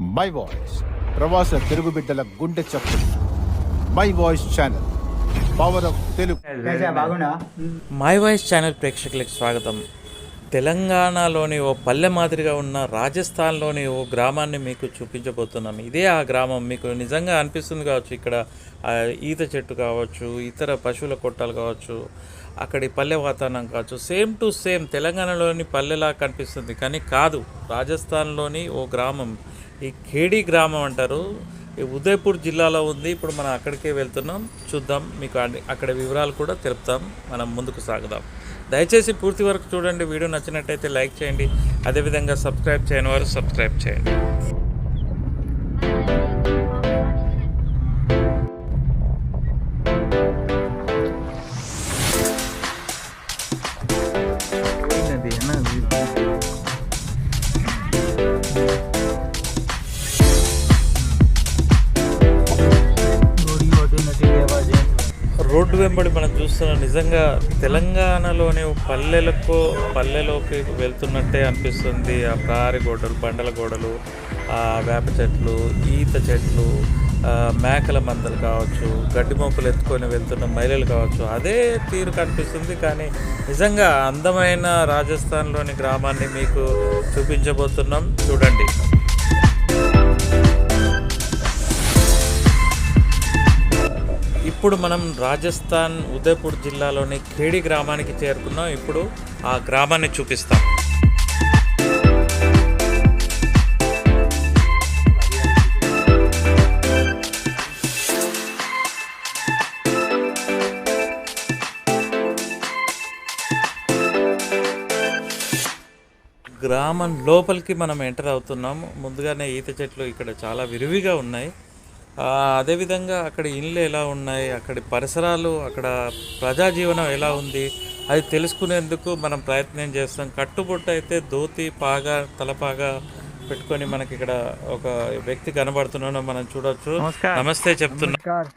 My voice ప్రవాస తెలుగు బిడ్డల గుండె చప్పు my voice channel power of Telugu my voice channel ప్రేక్షకులకు స్వాగతం. తెలంగాణలోని ఓ పల్లె మాదిరిగా ఉన్న రాజస్థాన్లోని ఓ గ్రామాన్ని మీకు చూపించబోతున్నాం. ఇదే ఆ గ్రామం. మీకు నిజంగా అనిపిస్తుంది కావచ్చు ఇక్కడ ఈత చెట్టు కావచ్చు ఇతర పశువుల కొట్టాలు కావచ్చు అక్కడి పల్లె వాతావరణం కావచ్చు. సేమ్ టు సేమ్ తెలంగాణలోని పల్లెలా కనిపిస్తుంది. కానీ కాదు రాజస్థాన్లోని ఓ గ్రామం. ఈ కేడి గ్రామం అంటారు. ఈ ఉదయపూర్ జిల్లాలో ఉంది. ఇప్పుడు మనం అక్కడికే వెళ్తున్నాం. చూద్దాం. మీకు అక్కడ వివరాలు కూడా తెలుపుతాం. మనం ముందుకు సాగుదాం. దయచేసి పూర్తి వరకు చూడండి. వీడియో నచ్చినట్టయితే లైక్ చేయండి. అదేవిధంగా సబ్స్క్రైబ్ చేయని వారు సబ్స్క్రైబ్ చేయండి. వెంబడి మనం చూస్తున్నాం నిజంగా తెలంగాణలోని పల్లెలకు పల్లెలోకి వెళ్తున్నట్టే అనిపిస్తుంది. ఆ ప్రహారీ గోడలు బండల గోడలు ఆ వేప చెట్లు ఈత చెట్లు మేకల మందలు కావచ్చు గడ్డి మొక్కలు ఎత్తుకొని వెళ్తున్న మహిళలు కావచ్చు అదే తీరు కనిపిస్తుంది. కానీ నిజంగా అందమైన రాజస్థాన్లోని గ్రామాన్ని మీకు చూపించబోతున్నాం. చూడండి. ఇప్పుడు మనం రాజస్థాన్ ఉదయపూర్ జిల్లాలోని ఖేడి గ్రామానికి చేరుకున్నాం. ఇప్పుడు ఆ గ్రామాన్ని చూపిస్తాం. గ్రామం లోపలికి మనం ఎంటర్ అవుతున్నాము ముందుగానే ఈత చెట్లు ఇక్కడ చాలా విరివిగా ఉన్నాయి. అదేవిధంగా అక్కడ ఇండ్లు ఎలా ఉన్నాయి అక్కడి పరిసరాలు అక్కడ ప్రజా జీవనం ఎలా ఉంది అది తెలుసుకునేందుకు మనం ప్రయత్నం చేస్తాం కట్టుబొట్టు అయితే ధోతి పాగా తలపాగా పెట్టుకొని మనకి ఇక్కడ ఒక వ్యక్తి కనబడుతున్నాడు మనం చూడొచ్చు నమస్తే చెప్తున్నా नमस्कार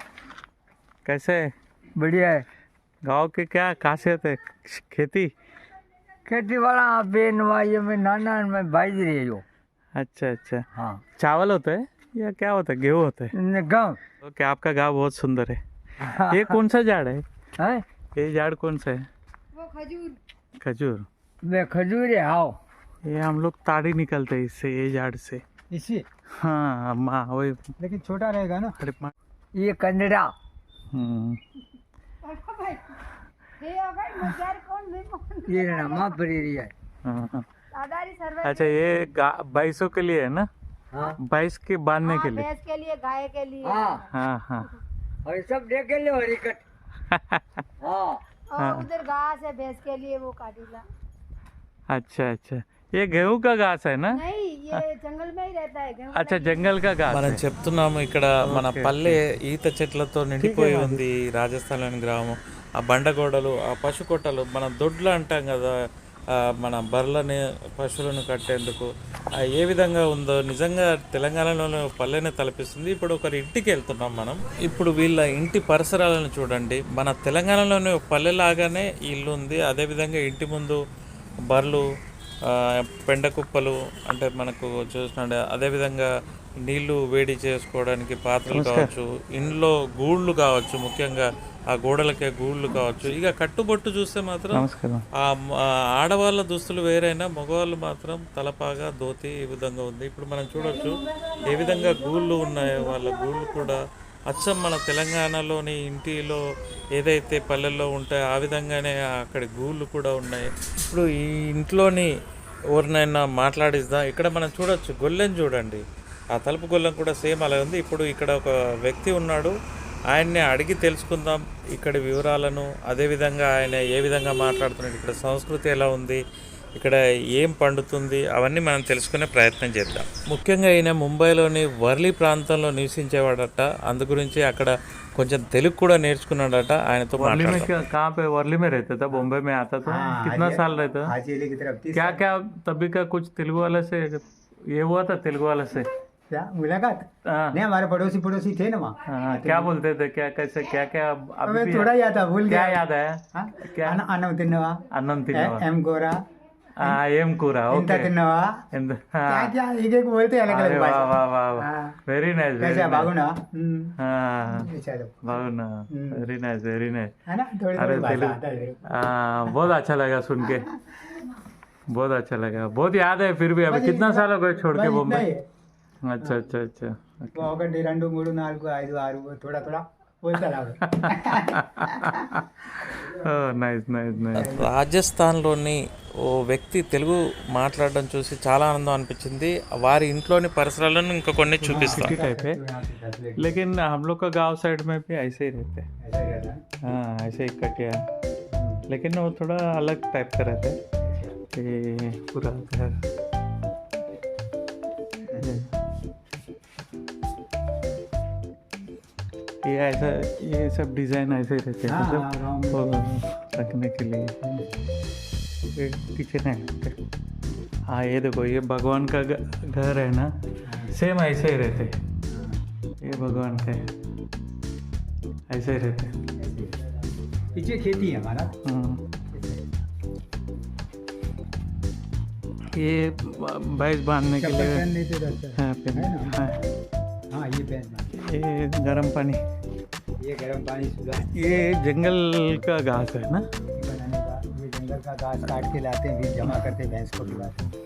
కైసే बढ़िया है गाँव की क्या खासियत है खेती खेती वाला बेनवाई में नाना में बाईज रही हो अच्छा अच्छा हाँ चावल होता है या क्या होता है? गेहूँ होता है। गाँव। ओके आपका गाँव बहुत सुंदर है? ये कौन सा झाड़ है? है? ये झाड़ कौन सा है? वो खजूर। खजूर। मैं खजूर है आओ। ये हम लोग ताड़ी निकलते हैं इससे ये झाड़ से। इसी? हाँ माँ वही। लेकिन छोटा रहेगा ना? अरे माँ ये कंदड़ा। हम्म, ये रमा परेरी है। हाँ, हाँ। अच्छा ये भैंसों के लिए है ना? हाँ भैंस के बांधने के लिए भैंस के लिए गाय के लिए हाँ हाँ हाँ और ये सब देख के लो हरिकट हाँ और उधर घास है भैंस के लिए वो काटीला अच्छा अच्छा ये गेहूं का घास है ना नहीं ये जंगल में ही रहता है गेहूं అచ్చా జంగల్ కా ఘాస్ మనం చెప్తున్నాము ఇక్కడ మన పల్లె ఈత చెట్లతో నిండిపోయి ఉంది రాజస్థాన్లోని గ్రామం ఆ బండగోడలు ఆ పశు కొట్టలు మన దొడ్లు అంటాం కదా ఆ మన బర్రెలని పశువులను కట్టేందుకు ఏ విధంగా ఉందో నిజంగా తెలంగాణలోని పల్లెనే పల్లెని తలపిస్తుంది. ఇప్పుడు ఒకరి ఇంటికి వెళ్తున్నాం మనం. ఇప్పుడు వీళ్ళ ఇంటి పరిసరాలను చూడండి. మన తెలంగాణలోని పల్లెలాగానే ఇల్లు ఉంది. అదేవిధంగా ఇంటి ముందు బర్రెలు పెండ కుప్పలు అంటే మనకు చూసినట్టు అదేవిధంగా నీళ్ళు వేడి చేసుకోవడానికి పాత్రలు కావచ్చు ఇంట్లో గూళ్ళు కావచ్చు ముఖ్యంగా ఆ గోడలకే గూళ్ళు కావచ్చు. ఇక కట్టుబొట్టు చూస్తే మాత్రం ఆ ఆడవాళ్ళ దుస్తులు వేరైనా మగవాళ్ళు మాత్రం తలపాగా ధోతి ఈ విధంగా ఉంది. ఇప్పుడు మనం చూడొచ్చు ఏ విధంగా గూళ్ళు ఉన్నాయో. వాళ్ళ గూళ్ళు కూడా అచ్చం మన తెలంగాణలోని ఇంటిలో ఏదైతే పల్లెల్లో ఉంటాయో ఆ విధంగానే అక్కడి గూళ్ళు కూడా ఉన్నాయి. ఇప్పుడు ఈ ఇంట్లోని ఎవరినైనా మాట్లాడిద్దాం. ఇక్కడ మనం చూడొచ్చు గొల్లెం చూడండి. ఆ తలుపు గొల్లెం కూడా సేమ్ అలా ఉంది ఇప్పుడు ఇక్కడ ఒక వ్యక్తి ఉన్నాడు ఆయన్ని అడిగి తెలుసుకుందాం ఇక్కడి వివరాలను అదేవిధంగా ఆయన ఏ విధంగా మాట్లాడుతున్నాడు ఇక్కడ సంస్కృతి ఎలా ఉంది ఇక్కడ ఏం పండుతుంది అవన్నీ మనం తెలుసుకునే ప్రయత్నం చేద్దాం ముఖ్యంగా ఈయన ముంబైలోని వర్లీ ప్రాంతంలో నివసించేవాడట అందు గురించి అక్కడ కొంచెం తెలుగు కూడా నేర్చుకున్నాడట ఆయనతో మాట్లాడదాం कहाँ पे वर्ली में रहता था बॉम्बे में आता था कितना साल रहता था हाजीली की तरफ तीस क्या क्या तभी का कुछ तेलुगु वाले से ये हुआ था तेलुगु वाले से क्या? मुलाकात? हाँ। नहीं हमारे पड़ोसी पड़ोसी थे ना वहाँ। हाँ, हाँ। क्या बोलते थे? क्या कैसे क्या क्या? अब थोड़ा याद है भूल गया। क्या याद है? क्या? आनंद तिन्नवा। आनंद तिन्नवा। एम गोरा। एम कोरा ओके। इंदा तिन्नवा। क्या क्या? एक एक बोलते अलग अलग वाह కూర ఓకే తిన్నావా ఇదే పోతే వెరీ నైస్ బాగున్నావా బాగున్నా వెరీ నైస్ వెరీ నైస్ अरे बहुत अच्छा लगा सुन के। बहुत अच्छा लगा। बहुत याद है फिर भी। अभी कितना साल हो गए छोड़ के बॉम्बे? ही। अच्छा अच्छा अच्छा ఒకటి రెండు మూడు నాలుగు ఐదు ఆరు थोड़ा थोड़ा बोलता रहा నైస్ నైస్ నైస్ రాజస్థాన్లోని ఓ వ్యక్తి తెలుగు మాట్లాడడం చూసి చాలా ఆనందం అనిపించింది వారి ఇంట్లోని పరిసరాలను ఇంకా కొన్ని చూపిస్తాం सिटी टाइप है लेकिन हम लोग का गांव साइड में भी ऐसे ही रहते हैं ऐसा ही रहता है हाँ ऐसे ही कटिया लेकिन वो थोड़ा अलग टाइप का रहता है ये पूरा घर ये ऐसा ये सब डिज़ाइन ऐसे ही रहते हैं हाँ, हाँ, मतलब रखने के लिए। ये किचन है। हाँ ये देखो ये भगवान का घर है ना? सेम ऐसे ही रहते ये भगवान का है। ऐसे ही रहते पीछे खेती है हमारा। हाँ। ये भैंस बांधने के लिए है। हाँ, है? हाँ, हाँ ये गर्म पानी। ये गर्म पानी सुधा ये जंगल का घास है ना? बनाने का ये जंगल का घास काट के लाते हैं फिर जमा करते हैं भैंस को खिलाते हैं।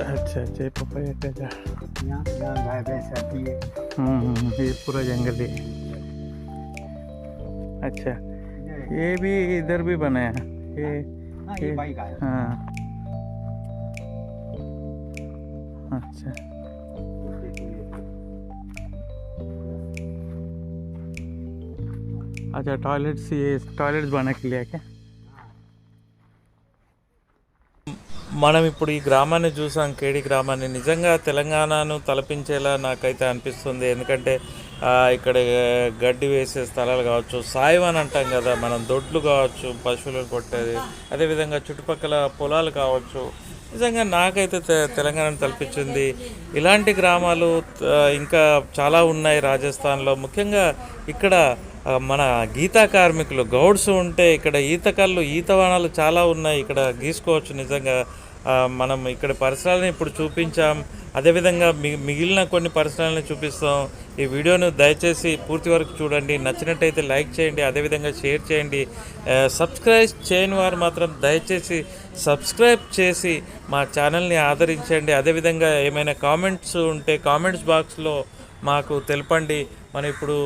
अच्छा अच्छा ये पपाया का झाड़ यहाँ यहाँ गाय भैंस रहती है। हम्म, हम्म, ये पूरा जंगल है अच्छा ये भी इधर भी बनाया ये हाँ ये बाइक हाँ। अच्छा। अच्छा टॉयलेट्स ये टॉयलेट्स बना के लिया क्या మనం ఇప్పుడు ఈ గ్రామాన్ని చూసాం కేడి గ్రామాన్ని నిజంగా తెలంగాణను తలపించేలా నాకైతే అనిపిస్తుంది ఎందుకంటే ఆ, ఇక్కడ గడ్డి వేసే స్థలాలు కావచ్చు సాయం అని అంటాం కదా మనం దొడ్లు కావచ్చు పశువులు కొట్టేది అదేవిధంగా చుట్టుపక్కల పొలాలు కావచ్చు నిజంగా నాకైతే తె- తెలంగాణను తలపించింది ఇలాంటి గ్రామాలు ఆ, ఇంకా చాలా ఉన్నాయి రాజస్థాన్లో ముఖ్యంగా ఇక్కడ ఆ, మన గీతా కార్మికులు గౌడ్స్ ఉంటే ఇక్కడ ఈతకల్లు ఈత వనాలు చాలా ఉన్నాయి. ఇక్కడ గీసుకోవచ్చు నిజంగా. మనం ఇక్కడ పరిసరాలను ఇప్పుడు చూపించాం. అదేవిధంగా మి మిగిలిన కొన్ని పరిసరాలను చూపిస్తాం. ఈ వీడియోను దయచేసి పూర్తి వరకు చూడండి. నచ్చినట్టయితే లైక్ చేయండి. అదేవిధంగా షేర్ చేయండి. సబ్స్క్రైబ్ చేయని వారు మాత్రం దయచేసి సబ్స్క్రైబ్ చేసి మా ఛానల్ని ఆదరించండి. అదేవిధంగా ఏమైనా కామెంట్స్ ఉంటే కామెంట్స్ బాక్స్లో మాకు తెలపండి. మనం ఇప్పుడు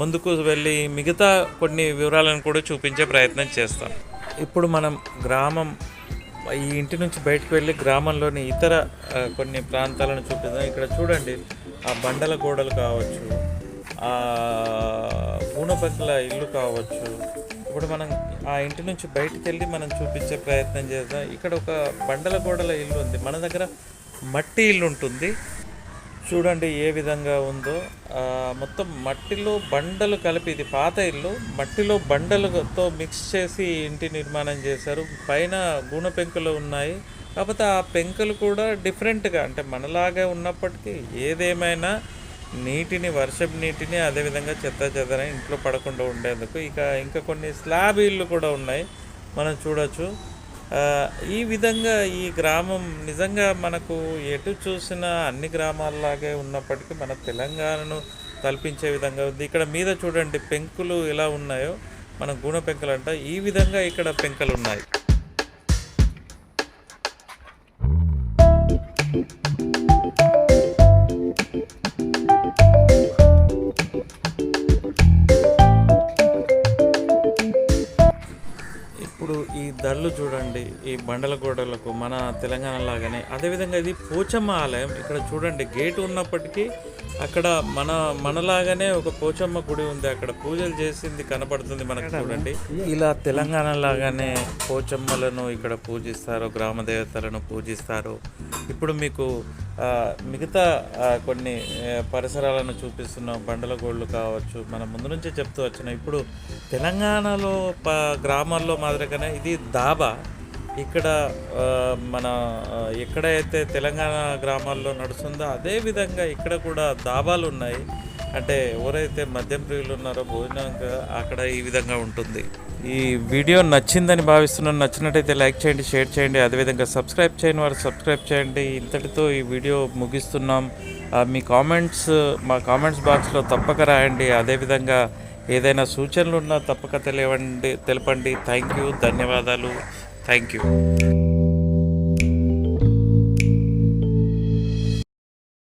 ముందుకు వెళ్ళి మిగతా కొన్ని వివరాలను కూడా చూపించే ప్రయత్నం చేస్తాం. ఇప్పుడు మనం గ్రామం ఈ ఇంటి నుంచి బయటకు వెళ్ళి గ్రామంలోని ఇతర కొన్ని ప్రాంతాలను చూపిద్దాం. ఇక్కడ చూడండి ఆ బండల గోడలు కావచ్చు ఆ పూనపక్కల ఇల్లు కావచ్చు. ఇప్పుడు మనం ఆ ఇంటి నుంచి బయటకు వెళ్ళి మనం చూపించే ప్రయత్నం చేద్దాం. ఇక్కడ ఒక బండల గోడల ఇల్లు ఉంది. మన దగ్గర మట్టి ఇల్లు ఉంటుంది. చూడండి ఏ విధంగా ఉందో. మొత్తం మట్టిలో బండలు కలిపి ఇది పాత ఇల్లు మట్టిలో బండలతో మిక్స్ చేసి ఇంటి నిర్మాణం చేశారు. పైన గూన పెంకులు ఉన్నాయి. కాకపోతే ఆ పెంకులు కూడా డిఫరెంట్గా అంటే మనలాగే ఉన్నప్పటికీ ఏదేమైనా నీటిని వర్షపు నీటిని అదేవిధంగా చెత్త చెదర ఇంట్లో పడకుండా ఉండేందుకు. ఇక ఇంకా కొన్ని స్లాబ్ ఇళ్ళు కూడా ఉన్నాయి. మనం చూడొచ్చు. ఈ విధంగా ఈ గ్రామం నిజంగా మనకు ఎటు చూసినా అన్ని గ్రామాల్లాగే ఉన్నప్పటికీ మన తెలంగాణను తలపించే విధంగా ఉంది. ఇక్కడ మీద చూడండి పెంకులు ఎలా ఉన్నాయో మన గూణ పెంకులు అంట ఈ విధంగా ఇక్కడ పెంకలు ఉన్నాయి గోడలు చూడండి ఈ బండల గోడలకు మన తెలంగాణ లాగానే. అదేవిధంగా ఇది పోచమ్మ ఆలయం. ఇక్కడ చూడండి గేట్ ఉన్నప్పటికీ అక్కడ మన మనలాగానే ఒక పోచమ్మ గుడి ఉంది. అక్కడ పూజలు చేసింది కనపడుతుంది మనకు చూడండి. ఇలా తెలంగాణ లాగానే పోచమ్మలను ఇక్కడ పూజిస్తారు గ్రామ దేవతలను పూజిస్తారు. ఇప్పుడు మీకు మిగతా కొన్ని పరిసరాలను చూపిస్తున్న బండల గోళ్ళు కావచ్చు మనం ముందు నుంచే చెప్తూ వచ్చిన ఇప్పుడు తెలంగాణలో ప గ్రామాల్లో మాదిరిగానే ఇది దాబా. ఇక్కడ మన ఎక్కడైతే తెలంగాణ గ్రామాల్లో నడుస్తుందో అదే విధంగా ఇక్కడ కూడా దాబాలు ఉన్నాయి. అంటే ఎవరైతే మద్యం ప్రియులు ఉన్నారో భోజనం అక్కడ ఈ విధంగా ఉంటుంది. ఈ వీడియో నచ్చిందని భావిస్తున్నాను. నచ్చినట్టయితే లైక్ చేయండి షేర్ చేయండి. అదేవిధంగా సబ్స్క్రైబ్ చేయని వారు సబ్స్క్రైబ్ చేయండి. ఇంతటితో ఈ వీడియో ముగిస్తున్నాం. మీ కామెంట్స్ మా కామెంట్స్ బాక్స్లో తప్పక రాయండి. అదేవిధంగా ఏదైనా సూచనలు ఉన్నా తప్పక తెలియండి తెలపండి. థ్యాంక్ యూ ధన్యవాదాలు. Thank you.